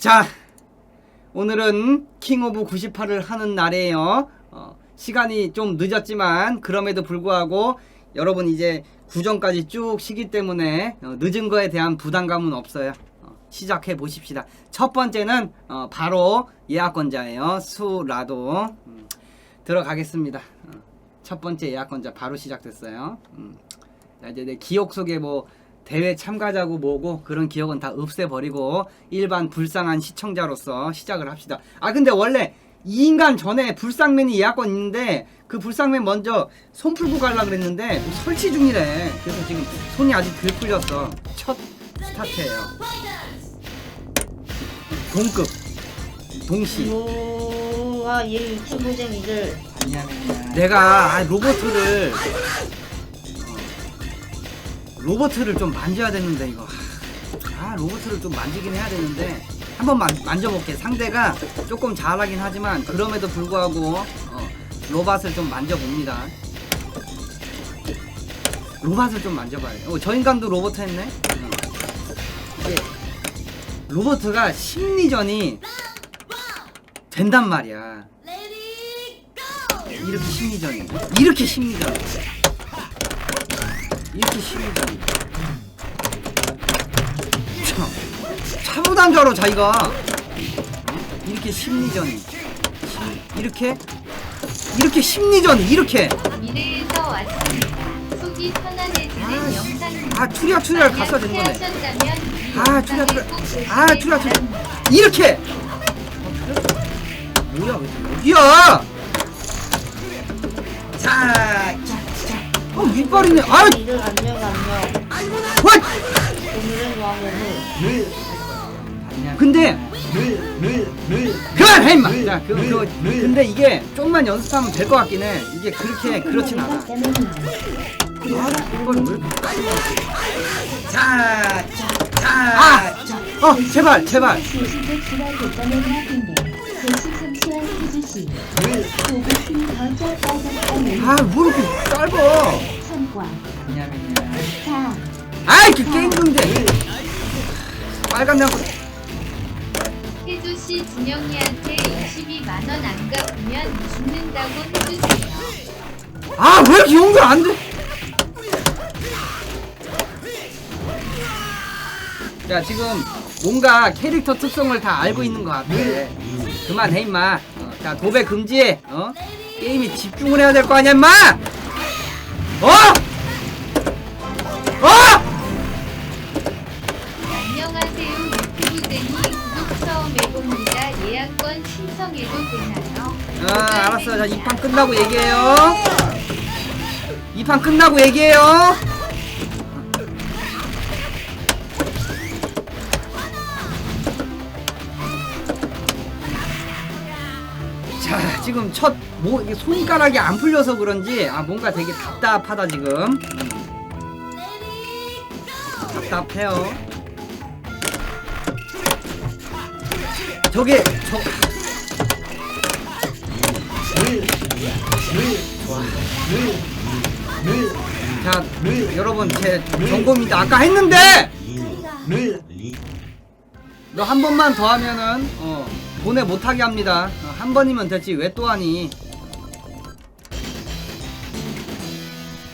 자, 오늘은 킹 오브 98을 하는 날이에요. 어, 시간이 좀 늦었지만 그럼에도 불구하고 여러분 이제 구정까지 쭉 쉬기 때문에 어, 늦은 거에 대한 부담감은 없어요. 어, 시작해 보십시다. 첫 번째는 어, 바로 예약권자예요. 수라도 음, 들어가겠습니다. 어, 첫 번째 예약권자 바로 시작됐어요. 음, 자, 이제 내 기억 속에 뭐 대회 참가자고 뭐고 그런 기억은 다 없애버리고 일반 불쌍한 시청자로서 시작을 합시다. 아 근데 원래 이 인간 전에 불쌍맨이 예약권 있는데 그 불쌍맨 먼저 손 풀고 가려 그랬는데 설치 중이래. 그래서 지금 손이 아직 덜 풀렸어. 첫 스타트예요. 동급 동시. 우와 얘 유튜브쟁이들 내가 아, 로버트를 어, 로버트를 좀 만져야 되는데 이거. 아 로버트를 좀 만지긴 해야 되는데 한번 만, 만져볼게. 상대가 조금 잘하긴 하지만 그럼에도 불구하고 어, 로봇을 좀 만져봅니다. 로봇을 좀 만져봐요 어, 저 인간도 로버트 했네? 어. 이게 로버트가 심리전이 된단 말이야. 이렇게 심리전이. 이렇게 심리전 이렇게 심리전이 참 차보단 줄 알아 자기가 이렇게 심리전이. 심- 이렇게? 이렇게 심리전이 이렇게. 미래에서 왔습니다. 속이 편안해지는 영상. 아 추리야 추리야 갔어야 되는 거네. 아 추리야 추리야 아 추리야 추리야 이렇게! 뭐야 왜 여기야! 자자자 어 윗발이네. 아 이들 안녕 안녕 와! 오늘은 왕호를 근데 그만 해 임마. 자 그, 그, 근데 이게 조금만 연습하면 될 것 같긴 해. 이게 그렇게 그렇진 않아. 아, 이걸 왜 이렇게 자, 자, 아, 어, 제발, 제발. 아, 뭐 이렇게 짧아. 아이, 그 게임 중대. 빨간 양 혜주씨 진영이한테 22만 원 안 갚으면 죽는다고 해주세요. 아, 왜 이렇게 연결 안 돼? 자, 지금 뭔가 캐릭터 특성을 다 알고 있는 것 같아. 그만해, 임마. 어, 자, 도배 금지. 어? 게임에 집중을 해야 될 거 아니야, 임마! 어? 어? 안녕하세요 유튜브쟁이 구독 처음 해봅니다. 예약권 신청해도 되나요? 아, 알았어. 자, 이 판 끝나고 얘기해요. 이 판 끝나고 얘기해요. 지금 첫, 뭐, 손가락이 안 풀려서 그런지, 아, 뭔가 되게 답답하다, 지금. 답답해요. 저게, 저, 자, 여러분 제 경고입니다. 아까 했는데 너 한 번만 더 하면은 어, 보내 못하게 합니다. 어, 한 번이면 됐지 왜 또 하니?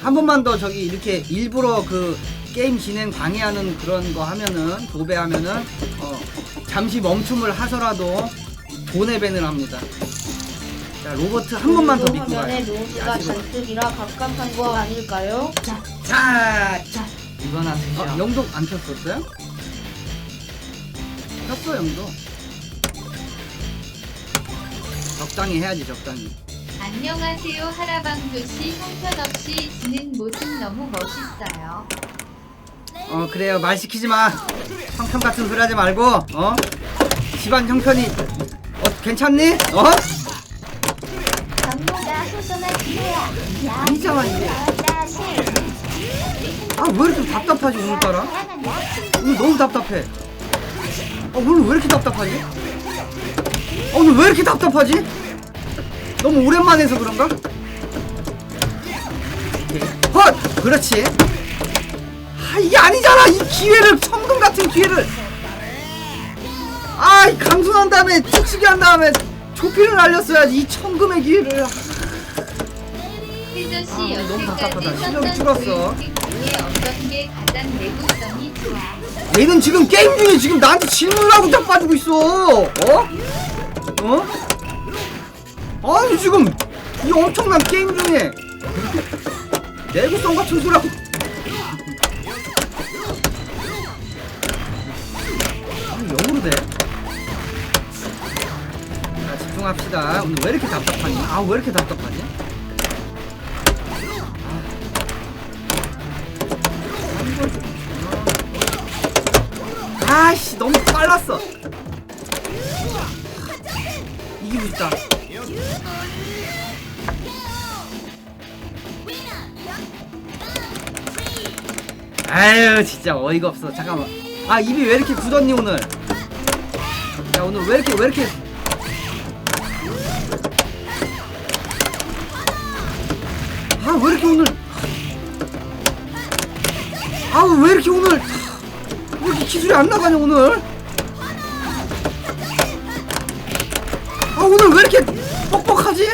한 번만 더 저기 이렇게 일부러 그 게임 진행 방해하는 그런 거 하면은 도배하면은 어, 잠시 멈춤을 하서라도 보내밴을 합니다. 자 로버트 한 번만 더 믿고 화면에 가요. 노즈가 잔뜩이라 갑갑한 거 아닐까요? 자, 자, 이거나 드셔. 어, 영도 안 켰었어요? 켰어 영도. 적당히 해야지 적당히. 안녕하세요 하라방조씨 형편없이 지는 모습 너무 멋있어요. 어 그래요 말 시키지 마. 형편 같은 소리 하지 말고 어 집안 형편이 어 괜찮니? 어 정보가 소소한 기회야 아니잖아 이게. 아 왜 이렇게 답답하지 오늘따라? 오늘 너무 답답해. 아 오늘 왜 이렇게 답답하지? 왜 이렇게 답답하지? 너무 오랜만에 해서 그런가? 헛! 그렇지. 아 이게 아니잖아 이 기회를 천금 같은 기회를. 아 강순한 다음에 축식이 한 다음에 조피를 날렸어야지 이 천금의 기회를 아, 씨 너무 답답하다. 실력이 줄었어. 얘는 지금 게임 중에 지금 나한테 질문을 하고 자빠지고 있어 어? 어? 아니 지금 이 엄청난 게임 중에 내구성 같은 소리하고 영어로 돼? 자 집중합시다 오늘 왜 이렇게 답답하니? 아 왜 이렇게 답답하니? 아유 진짜 어이가 없어. 잠깐만. 아 입이 왜 이렇게 굳었니 오늘? 야 오늘 왜 이렇게 왜 이렇게. 아 왜 이렇게 오늘. 아왜 이렇게 오늘. 왜 이렇게 기술이 안 나가냐 오늘? 아 오늘 왜 이렇게 뻑뻑하지?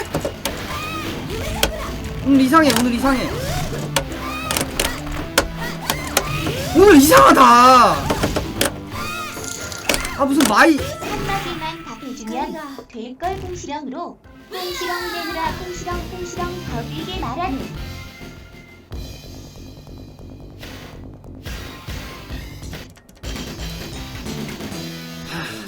오늘 이상해 오늘 이상해 오늘 이상하다. 아 무슨 마이. 한마디만 답해주면 될걸 꽁시렁 내느라 꽁시렁 꽁시렁 더 길게 말하는.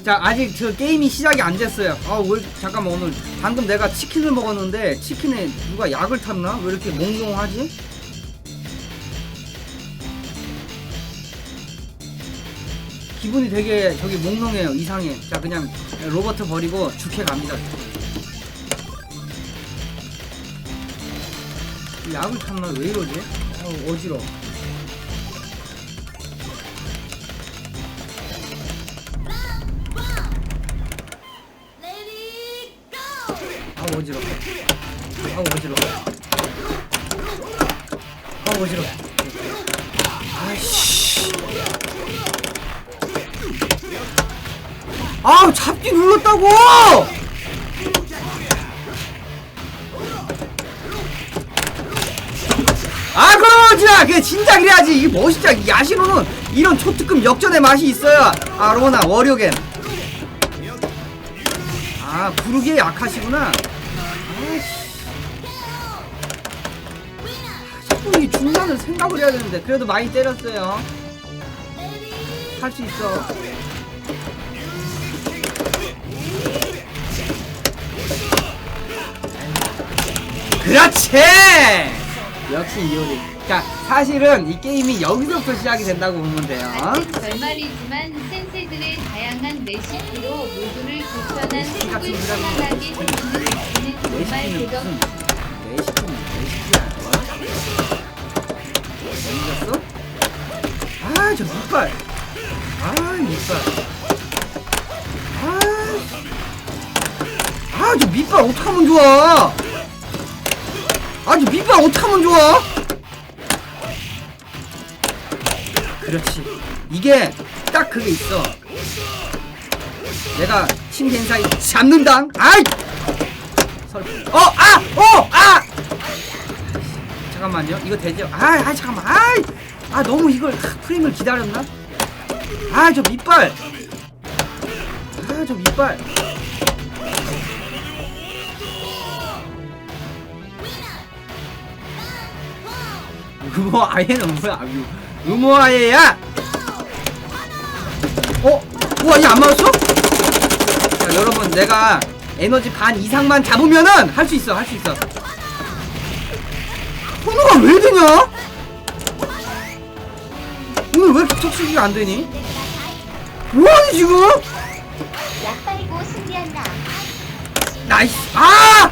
자 아직 저 게임이 시작이 안 됐어요. 아 왜 잠깐만 오늘 방금 내가 치킨을 먹었는데 치킨에 누가 약을 탔나? 왜 이렇게 몽롱하지 기분이 되게 저기 몽롱해요 이상해 자 그냥 로버트 버리고 죽해 갑니다 이 약을 탔나 왜 이러지 어 어지러 워아 어지러. 워아 어지러. 워아 어지러. 아 잡기 눌렀다고. 아 그러지야 그게 진짜 그래야지. 이게 멋있자 이 야시로는 이런 초특급 역전의 맛이 있어야. 아 로나 워리어겐. 아 부르기에 약하시구나. 아이씨. 자꾸 이 중간을 생각을 해야 되는데 그래도 많이 때렸어요. 할 수 있어 그렇지! 역시 이효리. 자 사실은 이 게임이 여기서부터 시작이 된다고 보면 돼요. 같은 결말이지만 센세들의 다양한 레시피로 모두를 불편한 레시피 같은 속을 소리 하면 편안하게 해주는 레시피는 정말 레시피는 무슨 레시피는 레시피야. 어디갔어? 아저 밑발. 아 밑발. 아저 밑발 어떡하면 좋아 아저 밑발 어떡하면 좋아 그렇지 이게 딱 그게 있어 내가 신겐사이 잡는다 아이 설 어! 아! 어! 아! 잠깐만요. 이거 되죠? 아, 아 잠깐만. 아! 아, 너무 이걸 아, 프레임을 기다렸나? 아, 저 밑발. 아, 저 밑발. 음모 아예는 뭐야? 음- 음모 아예야. 어? 우와, 얘 안 맞았어? 자, 여러분, 내가 에너지 반 이상만 잡으면은 할 수 있어, 할 수 있어. 번호가 왜 되냐? 오늘 왜 이렇게 척수기가 안 되니? 뭐하니 지금? 나이스. 아!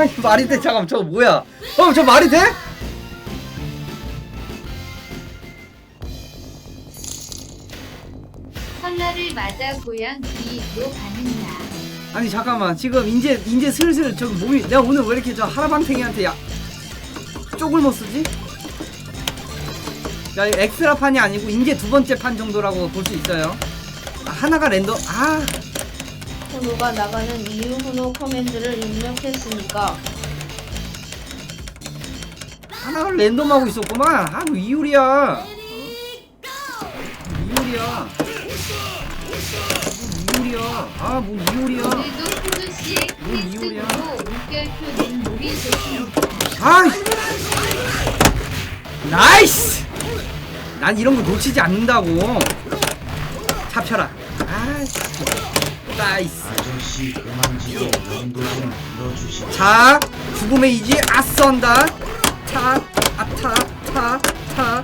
아니 말이 돼? 잠깐만 저거 뭐야? 어, 저 말이 돼? 설날을 맞아 고향 뒤로 가는 나 아니 잠깐만 지금 이제 이제 슬슬 저기 몸이 내가 오늘 왜 이렇게 저 하라방탱이한테 야 쪽을 못 쓰지? 자 엑스트라 판이 아니고 이제 두 번째 판 정도라고 볼 수 있어요 아, 하나가 랜덤 아 훈우가 나가는 이유 훈우 커맨드를 입력했으니까? 하나가 랜덤하고 있었구만. 아뭐 이율이야. 이율이야. 이율이야. 아 뭐 이율이야. 오늘도 후드 씨의 뭔 이유야? 클래식으로 물결표는 물이 좋습니다. 아 나이스. 난 이런 거 놓치지 않는다고. 잡혀라. 아 나이스 아저씨 그만 지고 연도 좀 불러주시죠. 자 죽음의 이지 아썬다 타 아타 타타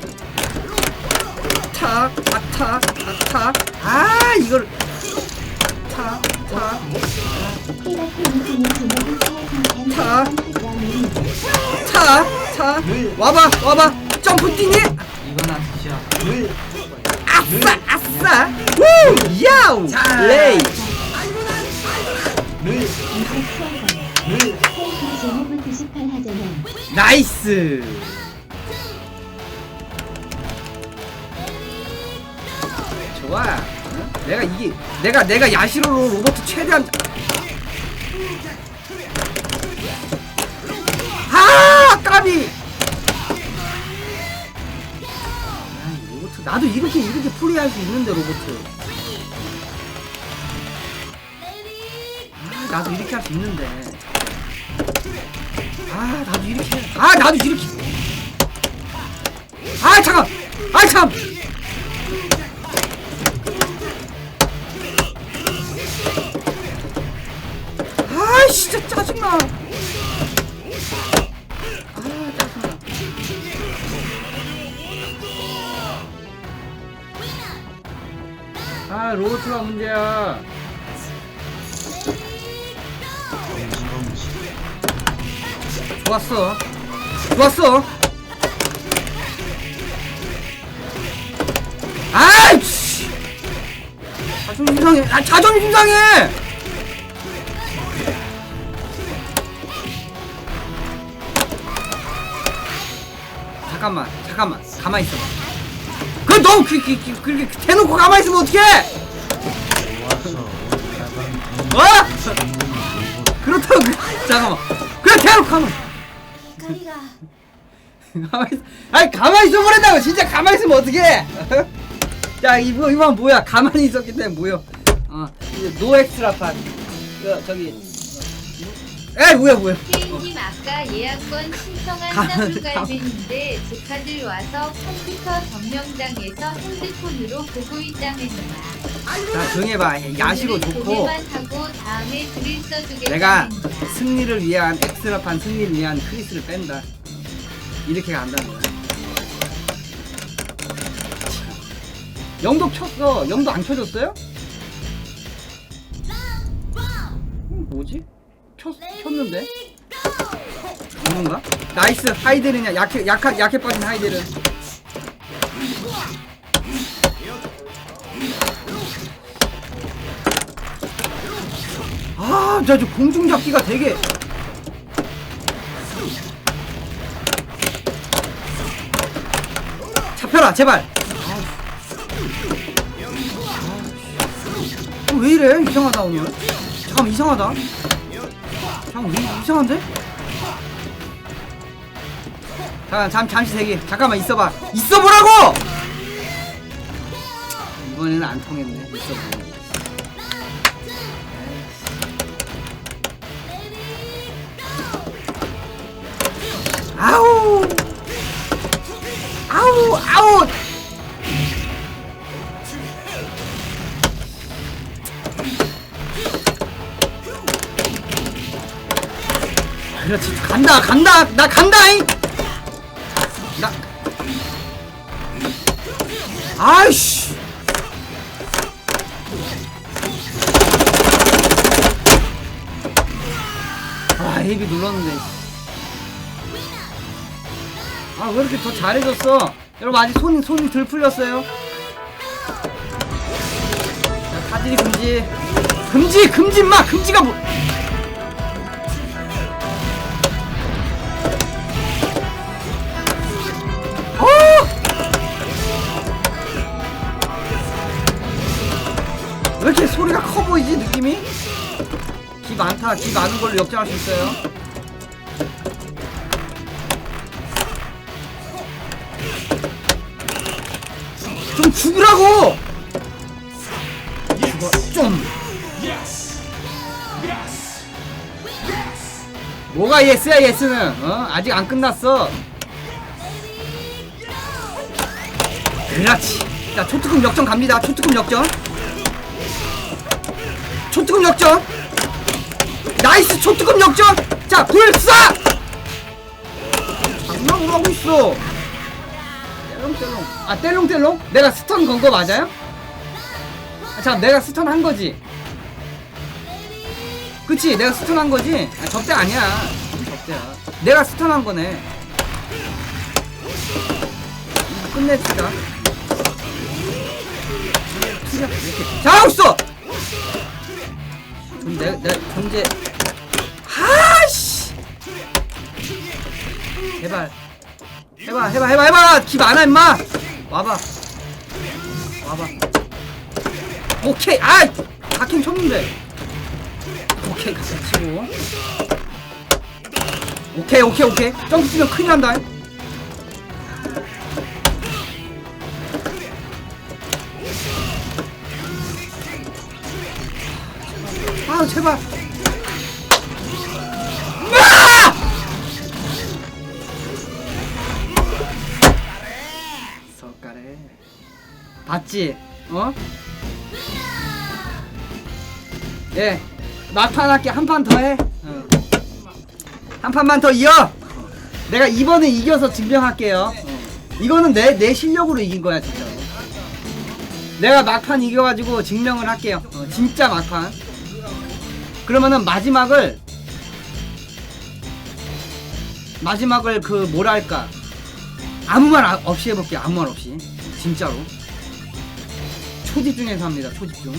타 아타 아타 아 이걸 타타 사용한 자. 프로그램이 차, 차, 와봐, 와봐, 점프 뛰니? 이건 아저씨야. 아싸, 아싸, 우, 야우, 레이. 이제 추월가요. 탱크 제목을 98 하자면 나이스. 좋아. 응? 내가 이게 내가 내가 야시로로 로봇 최대한 아 까비. 야, 이 로봇 나도 이렇게 이렇게 플레이할 수 있는데. 아 나도 이렇게 할 수 있는데. 아 나도 이렇게 해. 아 나도 이렇게. 아 잠깐! 아참! 아 진짜 짜증나. 아 짜증나. 아 로봇가 문제야 좋았어. 좋았어. 아이씨. 자존심 상해. 아 자존심 상해. 잠깐만 잠깐만. 가만히 있어봐. 그너 그, 그, 그, 그렇게 대놓고 가만히 있으면 어떡해? 어? 그렇다고 그, 잠깐만. 그래 대놓고 가만 가만히 있어 아니 가만히 있어 버린다고! 진짜 가만히 있으면 어떡해! 자 이거 이건 뭐야? 가만히 있었기 때문에 뭐야 어 이제 노 엑스트라판. 그 저기 에 뭐야 뭐야. 케이님 아까 예약권 신청한 가- 더블갈비인데 조카들 와서 컴퓨터 점령당해서 핸드폰으로 보고 있다면서요. 자 조용히 해봐. 야시로 좋고 하고 다음에 글을 써주겠다. 내가 승리를 위한 엑스트라판 승리를 위한 크리스를 뺀다 이렇게 간다는 거야 영도 쳤어 영도 안 쳐줬어요? 음, 뭐지? 쳤, 쳤는데? 그런가? 나이스 하이델이냐 약해 약하, 약해 빠진 하이델은 아, 저, 저 공중 잡기가 되게 잡혀라, 제발. 아, 왜 이래? 이상하다 오늘. 잠깐 이상하다. 잠깐 왜 이상한데? 잠깐 잠 잠시 대기. 잠깐만 있어봐. 있어보라고. 이번에는 안 통했네. 있어보고. 아우 그렇지. 간다 간다 나 간다잉! 나 아이씨! 아 AB 눌렀는데. 아 왜 이렇게 더 잘해줬어 여러분 아직 손 손이 덜 풀렸어요. 자, 사진이 금지. 금지 금지 마 금지가 뭐? 어! 왜 이렇게 소리가 커 보이지 느낌이? 기 많다 기 많은 걸로 역전할 수 있어요 좀 죽으라고! 죽어 좀. 뭐가 예스야 예스는? 어? 아직 안 끝났어. 그렇지. 자 초특급 역전 갑니다. 초특급 역전. 초특급 역전. 나이스 초특급 역전! 자 불사 장난을 하고 있어 떼롱떼롱. 아 떼롱떼롱? 내가 스턴 건 거 맞아요? 아, 자 내가 스턴 한 거지. 그치 내가 스턴 한 거지? 아, 접대 아니야. 접대야. 내가 스턴 한 거네. 끝내주자 이렇게 잘하고 있어! 좀 내, 내 존재. 하씨! 제발 해봐 해봐 해봐 해봐! 기 많아 임마! 와봐. 와봐. 오케이! 아이 하킹 쳤는데. 오케이 가서 치고. 오케이 오케이 오케이. 점프 치면 큰일 난다. 아 제발 봤지? 어? 예 막판 할게 한 판 더 해. 어. 한 판만 더 이어. 내가 이번에 이겨서 증명할게요. 어. 이거는 내 내 실력으로 이긴 거야 진짜. 내가 막판 이겨가지고 증명을 할게요. 어, 진짜 막판. 그러면은 마지막을 마지막을 그 뭐랄까 아무 말 아- 없이 해볼게요. 아무 말 없이 진짜로 초집중해서 합니다. 초집중.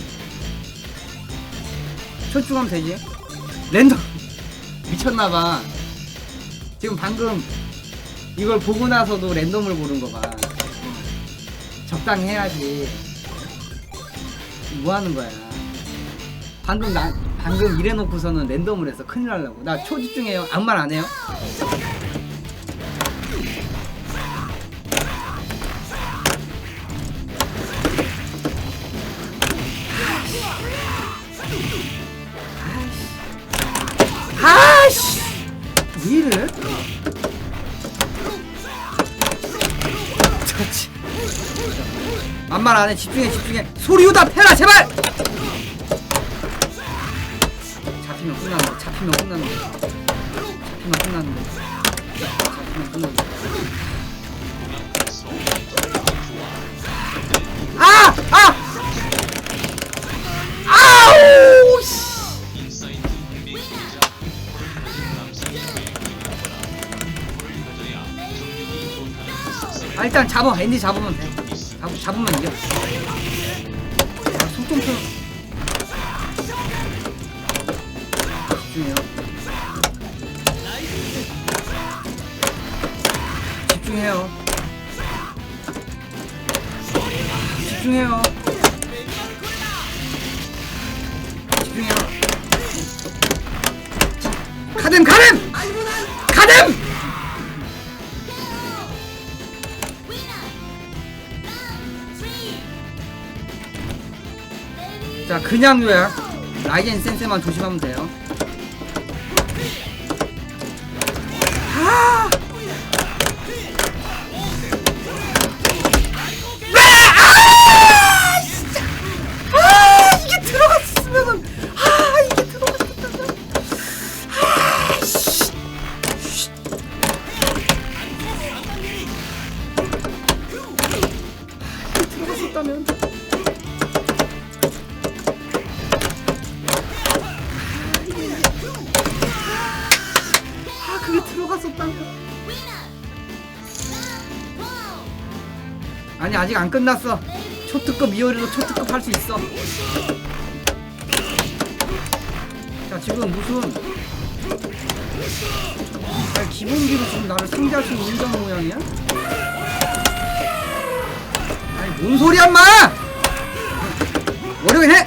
초집중하면 되지. 랜덤 미쳤나봐. 지금 방금 이걸 보고 나서도 랜덤을 고른 거 봐. 적당히 해야지. 뭐 하는 거야? 방금 나 방금 이래놓고서는 랜덤을 해서 큰일 날라고. 나 초집중해요. 아무 말 안 해요. 안해. 집중해 집중해. 소리우다 패라 제발! 잡히면 끝나는 거 잡히면 끝나는 거 잡히면 끝나는 거 잡히면 끝나는 거 아! 아! 씨! 아 일단 잡아. 앤디 잡으면 돼 잡, 잡으면 이겨 아, 속좀 펴 집중해요. 집중해요. 집중해요 자 그냥 요약 라이젠 센세만 조심하면 돼요 아! 아니 아직 안 끝났어 초특급 이어리로 초특급 할 수 있어 자 지금 무슨 아 기본기로 지금 나를 상대할 수 있는 정 모양이야? 아니 뭔 소리야 인마! 어려워해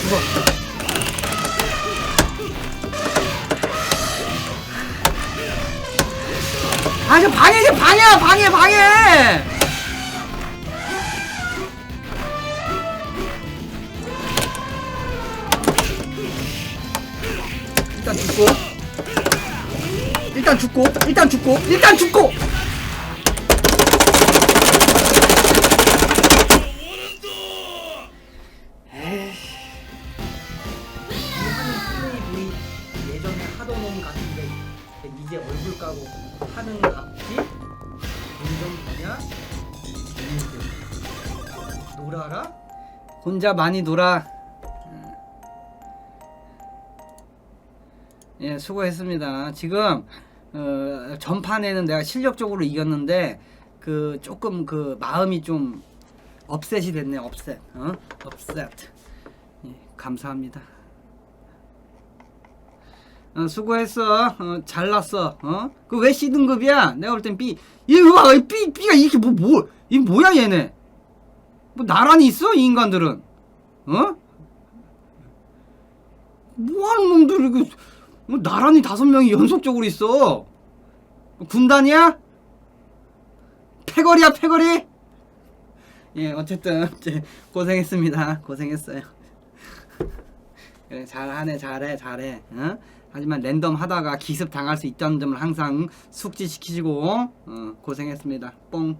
죽어 방해야 방해 방해. 일단 죽고. 일단 죽고 일단 죽고 일단 죽고 혼자 많이 놀아. 예, 수고했습니다. 지금 어, 전판에는 내가 실력적으로 이겼는데 그 조금 그 마음이 좀 업셋이 됐네. 업셋. 어? 업셋. 예, 감사합니다. 어, 수고했어. 어, 잘났어. 어? 그 왜 C 등급이야? 내가 볼 땐 B. 얘 봐, 이 B B가 이게 뭐 뭐? 이 뭐야 얘네? 뭐 나란히 있어 이 인간들은? 어? 뭐 하는 놈들 이거 뭐 나란히 다섯 명이 연속적으로 있어? 군단이야? 패거리야 패거리? 예 어쨌든 고생했습니다. 고생했어요. 그래 잘하네 잘해 잘해 어? 하지만 랜덤 하다가 기습 당할 수 있다는 점을 항상 숙지시키시고 어, 고생했습니다 뽕